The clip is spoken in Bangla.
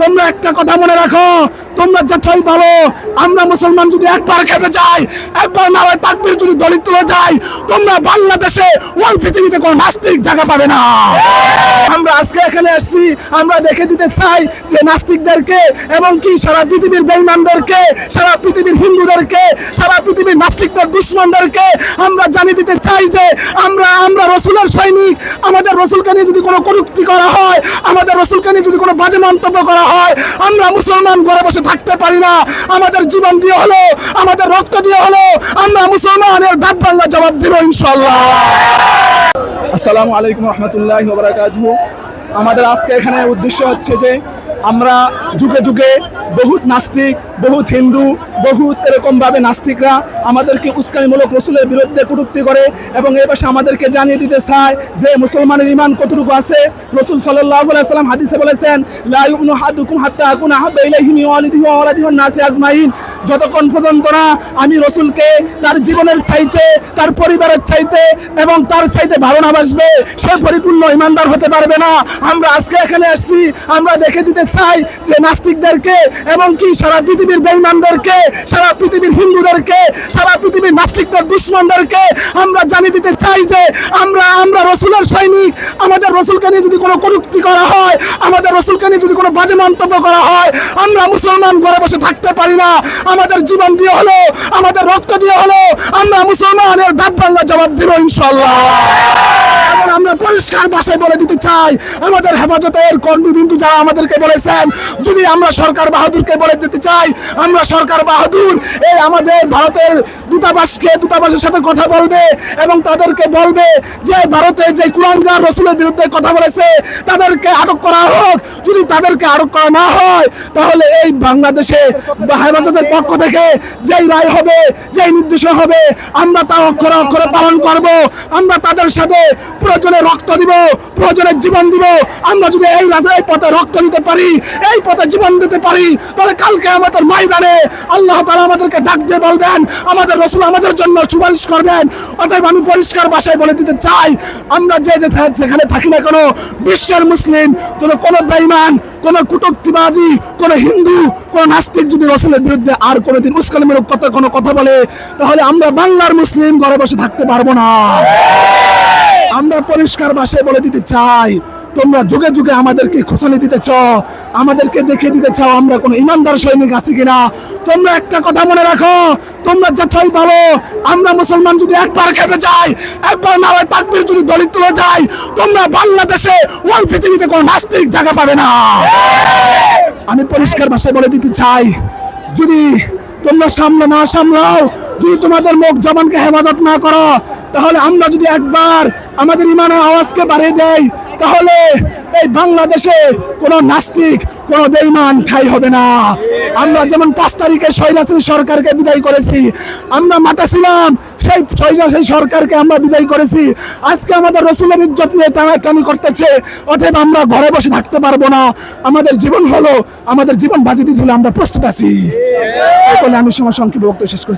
তোমরা একটা কথা মনে রাখো, তোমরা যতই বলো, আমরা মুসলমান যদি একবার খেপে যাই, একবার না হয় তাকবির যদি দলিত তুলে যায় তোমরা বাংলাদেশে ওই পৃথিবীতে কোনো নাস্তিক জায়গা পাবে না। আমরা আজকে এখানে আসছি, আমরা দেখে দিতে চাই যে নাস্তিকদেরকে এবং কি সারা পৃথিবীর বেইমানদেরকে, সারা পৃথিবীর হিন্দুদেরকে, সারা নাস্তিকদের দুশ্মনদেরকে আমরা জানিয়ে দিতে চাই যে আমরা আমরা রসুলের সৈনিক। আমাদের রসুলকে নিয়ে যদি কোনো কটূক্তি করা হয়, আমাদের রসুলকে নিয়ে যদি কোনো বাজে মন্তব্য করা হয়, আমরা মুসলমান ঘরে বসে থাকতে পারি না। আমাদের জীবন দিয়ে হলো, আমাদের রক্ত দিয়ে হলো, আমরা মুসলমানের দাঁত বাংলা জবাব দিব ইনশাল্লাহ আসসালামু আলাইকুম রহমতুল্লাহ বারাকাতুহু আমাদের আজকে এখানে উদ্দেশ্য হচ্ছে যে আমরা যুগে যুগে বহুত নাস্তিক, বহুত হিন্দু বহুত এরকম ভাবে নাস্তিকরা আমাদেরকে উস্কানিমূলক রসুলের বিরুদ্ধে কটূক্তি করে এবং এ পাশে আমাদেরকে জানিয়ে দিতে চায় যে মুসলমানের ইমান কতটুকু আছে। রসুল সাল্লাম হাদিসে বলেছেন যতক্ষণ পর্যন্ত না আমি রসুলকে তার জীবনের চাইতে, তার পরিবারের চাইতে এবং তার চাইতে ভালো না বাসবে, সে পরিপূর্ণ ইমানদার হতে পারবে না। আমরা আজকে এখানে আসছি, আমরা দেখে দিতে চাই যে নাস্তিকদেরকে এবং কি সারা পৃথিবীর বেইমানদেরকে সারা পৃথিবীর হিন্দুদেরকে, সারা পৃথিবীর নাস্তিকদের, দুশ্মনদেরকে আমরা জানিয়ে দিতে চাই যে আমরা আমরা রসুলের সৈনিক। আমাদের রসুলকে নিয়ে যদি কোনো কটূক্তি করা হয়, আমাদের রসুলকে নিয়ে যদি কোনো বাজে মন্তব্য করা হয়, আমরা মুসলমান ঘরে বসে থাকতে পারি না। আমাদের জীবন দিয়ে হলো, আমাদের রক্ত দিয়ে হলো, আমরা মুসলমানের দাঁত বাংলা জবাব দিব ইনশাল্লাহ এবং আমরা পরিষ্কার ভাষায় বলে দিতে চাই, আমাদের হেফাজতের কর্মীবিন্দু যারা আমাদেরকে বলেছেন, যদি আমরা সরকার বাহাদুরকে বলে দিতে চাই, আমরা সরকার বাহাদুর এই আমাদের ভারতের দূতাবাসকে, দূতাবাসের সাথে কথা বলবে এবং তাদেরকে বলবে যে ভারতে যে কুলাঙ্গার রসুলের বিরুদ্ধে কথা বলেছে, তাদেরকে আটক করা হোক। যদি তাদেরকে আটক করা না হয়, তাহলে এই বাংলাদেশে হেফাজতের পক্ষ থেকে যেই রায় হবে, যেই নির্দেশনা হবে, আমরা তা অক্ষরে অক্ষরে পালন করব। আমরা তাদের সাথে প্রয়োজনে রক্ত দিব, প্রয়োজনে জীবন দিব। আমরা যদি এই রাজার পথে রক্ত দিতে পারি, এই পথে জীবন দিতে পারি, তাহলে কালকে আমাদের ময়দানে আল্লাহ তালা আমাদেরকে ডাক দিয়ে বলবেন, আমাদের রসুল আমাদের জন্য সুপারিশ করবেন। অতএব আমি পরিষ্কার ভাষায় বলে দিতে চাই, আমরা যে যে যেখানে থাকি না কোনো, বিশ্বের মুসলিম, যেন কোনো বেইমান কোনো কুটুক্তিবাজি, কোনো হিন্দু, কোনো নাস্তিক যদি রসুলের বিরুদ্ধে আর কোনোদিন উস্কানিমূলক কথা কোনো কথা বলে, তাহলে আমরা বাংলার মুসলিম ঘরে বসে থাকতে পারব না। আমরা পরিষ্কার ভাষায় বলে দিতে চাই, তোমরা যুগে যুগে আমাদেরকে খোসানি দিতে চাও, আমাদেরকে দেখে দিতে চাও আমরা কোনো ইমানদার সৈনিক আছি কিনা। তোমরা একটা কথা মনে রাখো, তোমরা যতই বলো আমরা মুসলমান যদি একবার খেপে যাই, একবার না হয় তাকবির যদি দলিত তুলে যায় তোমরা বাংলাদেশে ওই পৃথিবীতে কোনো নাস্তিক জায়গা পাবে না। আমি পরিষ্কার ভাষায় বলে দিতে চাই, যদি তোমরা সামনে না সামলাও, যদি তোমাদের মুখ জবানকে হেফাজত না করো তাহলে আমরা যদি একবার আমাদের ইমানের আওয়াজকে বাড়িয়ে দেই, তাহলে এই বাংলাদেশে কোনো নাস্তিক, কোনো বেইমান ঠাই হবে না। আমরা যেমন পাঁচ তারিখে স্বৈরাচারী সরকারকে বিদায় করেছি, আমরা মাতা ছিলাম, সেই স্বৈরাচারী সরকারকে আমরা বিদায় করেছি। আজকে আমাদের রসুলের ইজ্জত নিয়ে টানাটানি করতেছে, অতএব আমরা ঘরে বসে থাকতে পারব না। আমাদের জীবন হলো, আমাদের জীবন বাজি দিতে হলে আমরা প্রস্তুত আছি। আমি সময় সংক্ষিপ্ত বক্তব্য শেষ করছি।